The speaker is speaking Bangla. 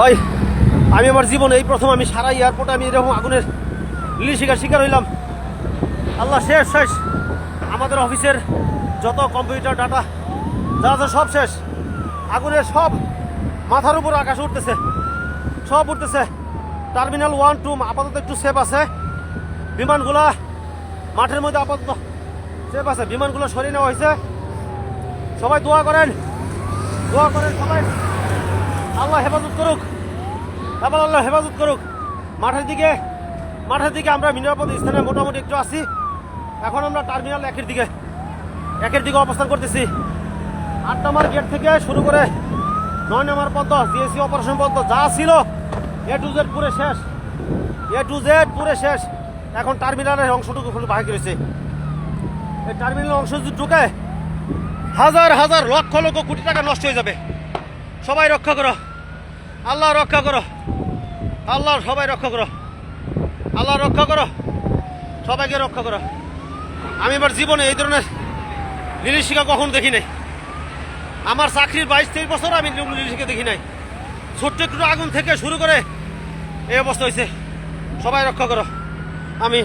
ভাই, আমি আমার জীবনে এই প্রথম আমি সারা এয়ারপোর্টে আমি এরকম আগুনের লিলি শিকার শিকার হইলাম। আল্লাহ, শেষ শেষ। আমাদের অফিসের যত কম্পিউটার ডাটা যা আছে সব শেষ। আগুনের সব মাথার উপর আকাশে উঠতেছে, সব উঠতেছে। টার্মিনাল ওয়ান টু আপাতত একটু সেফ আছে। বিমানগুলা মাঠের মধ্যে আপাতত সেফ আছে। বিমানগুলো সরিয়ে নেওয়া হয়েছে। সবাই দোয়া করেন দোয়া করেন সবাই। আল্লাহ হেফাজত করুক। আবার আল্লাহ হেফাজত করুক। মাঠের দিকে মাঠের দিকে আমরা নিরাপদ স্থানে মোটামুটি একটু আছি। এখন আমরা টার্মিনাল একের দিকে একের দিকে অবস্থান করতেছি। আট নম্বর গেট থেকে শুরু করে নয় নম্বর পদ্ম জিএসসি অপারেশন পদ্ম যা ছিল এ টু জেড পুরে শেষ। এ টু জেড পুরে শেষ। এখন টার্মিনালের অংশটুকু খুলে বাকি রয়েছে এই টার্মিনাল অংশ যদি ঢুকে, হাজার হাজার লক্ষ লক্ষ কোটি টাকা নষ্ট হয়ে যাবে। সবাই রক্ষা করো। আল্লাহ রক্ষা করো। আল্লাহ সবাই রক্ষা করো। আল্লাহ রক্ষা করো। সবাইকে রক্ষা করো। আমি এবার জীবনে এই ধরনের লিলিশিকা কখন দেখি নাই। আমার চাকরির বাইশ তেইশ বছর আমি লিলিশিকা দেখি নাই। ছোট্ট একটু আগুন থেকে শুরু করে এই অবস্থা হয়েছে। সবাই রক্ষা করো। আমি